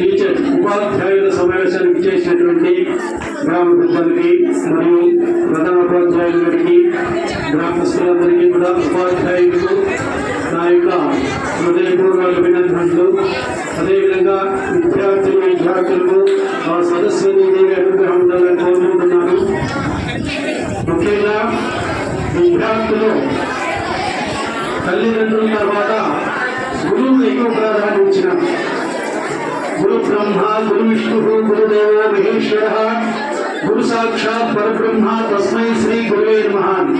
ఉపాధ్యాయుల సమావేశానికి చేసినటువంటి గ్రామ పెద్దలకి మరియు ప్రధానోపాధ్యాయులకి గ్రామస్తులందరికీ కూడా ఉపాధ్యాయులు నా యొక్క హృదయపూర్వక అభినందనలు. అదేవిధంగా విద్యార్థులు విద్యార్థులకు ఆ సరస్వతి దేవి అనుగ్రహం ఉండాలని కోరుకుంటున్నాను. ముఖ్యంగా విద్యార్థులు తల్లిదండ్రుల తర్వాత గురువు ఎక్కువ ప్రాధాన్యత బ్రహ్మ గురు విష్ణు గురుదేవ మహేశ్వర గురు సాక్షాత్ పరబ్రహ్మ తస్మై శ్రీ గురువే మహాన్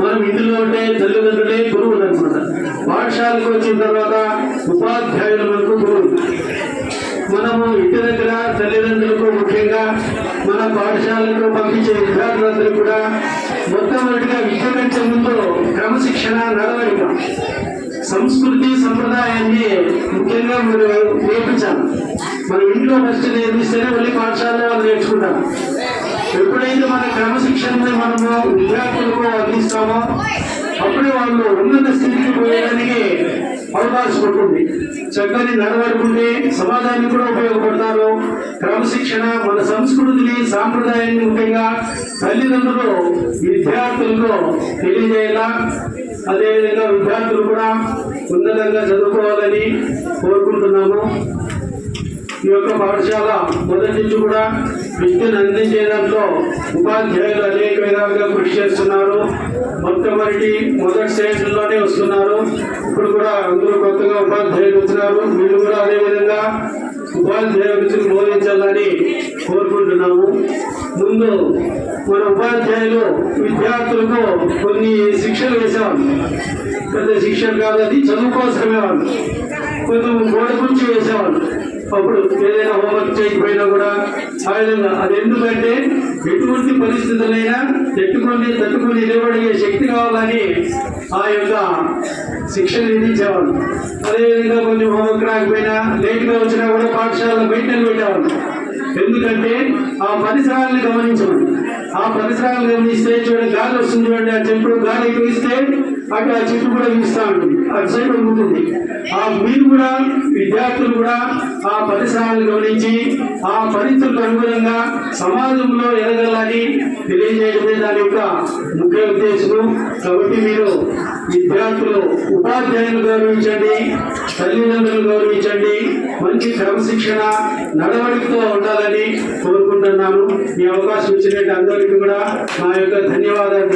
మనం ఇందులో ఉంటే తల్లిదండ్రులే గురువులు అనమాట. పాఠశాలకు వచ్చిన తర్వాత ఉపాధ్యాయులు మనకు గురువులు. మనము ఇంటి దగ్గర తల్లిదండ్రులకు ముఖ్యంగా మన పాఠశాలకు పంపించే విద్యార్థులందరూ కూడా మొట్టమొదటిగా విద్య కంటే ముందు క్రమశిక్షణ నడవడిక. సంస్కృతి సంప్రదాయాన్ని ముఖ్యంగా మీరు ఇంట్లో ఫస్ట్ నేర్పిస్తేనే మళ్ళీ పాఠశాలలో వాళ్ళు నేర్చుకుంటారు. ఎప్పుడైతే మన క్రమశిక్షణని మనము విద్యార్థులకు అందిస్తామో అప్పుడే వాళ్ళు ఉన్నత స్థితికి పోయడానికి అవకాశం ఉంటుంది. చక్కని నడవడుకుంటే సమాజానికి కూడా ఉపయోగపడతారు. క్రమశిక్షణ మన సంస్కృతిని సాంప్రదాయాన్ని ముఖ్యంగా తల్లిదండ్రులు విద్యార్థులకు తెలియజేయాలా? అదేవిధంగా విద్యార్థులు కూడా ఉన్నతంగా చదువుకోవాలని కోరుకుంటున్నాము. ఈ యొక్క పాఠశాల మొదటి నుంచి కూడా విద్యను అందించేయడంతో ఉపాధ్యాయులు అనేక విధాలుగా కృషి చేస్తున్నారు. మొట్టమొదటి మొదటి స్టేజ్లోనే వస్తున్నారు. ఇప్పుడు కూడా అందరూ కొత్తగా ఉపాధ్యాయులు వచ్చినారు. వీళ్ళు కూడా అదేవిధంగా ఉపాధ్యాయ వృత్తిని బోధించాలని కోరుకుంటున్నాము. ముందు మన ఉపాధ్యాయులు విద్యార్థులకు కొన్ని శిక్షలు వేశాం. పెద్ద శిక్షలు కాదు అది చదువు కోసమే. వాళ్ళు కొంచెం గోడ గురించి వేసేవాళ్ళు అప్పుడు ఏదైనా హోంవర్క్ చేయకపోయినా కూడా ఆ విధంగా అది ఎందుకంటే ఎటువంటి పరిస్థితులైనా ఎట్టుకొని తట్టుకొని నిలబడే శక్తి కావాలని ఆ యొక్క శిక్షణ విధించేవాళ్ళు. అదేవిధంగా కొంచెం హోంవర్క్ రాకపోయినా లేట్గా వచ్చినా కూడా పాఠశాలలో బయట నిలబెట్టేవాళ్ళు ఎందుకంటే ఆ పరిసరాలను గమనించండి ఆ పరిసరాలను గమనిస్తే చూడండి గాలి వస్తుంది చూడండి ఆ చెప్పుడు గాలి ఎక్కువ అటు ఆ చెట్టు కూడా వీస్తూ ఉంటుంది అటు సైడ్ ఉంటుంది. ఆ మీరు కూడా విద్యార్థులు కూడా ఆ పరిసరాలను గమనించి ఆ పరిస్థితులకు అనుగుణంగా సమాజంలో ఎదగాలని తెలియజేయడమే దాని యొక్క ముఖ్య ఉద్దేశం కాబట్టి మీరు విద్యార్థులు ఉపాధ్యాయులు గౌరవించండి తల్లిదండ్రులు గౌరవించండి మంచి క్రమశిక్షణ నడవడికతో ఉండాలని కోరుకుంటున్నాను. ఈ అవకాశం ఇచ్చినట్టు అందరికీ కూడా నా యొక్క ధన్యవాదాలు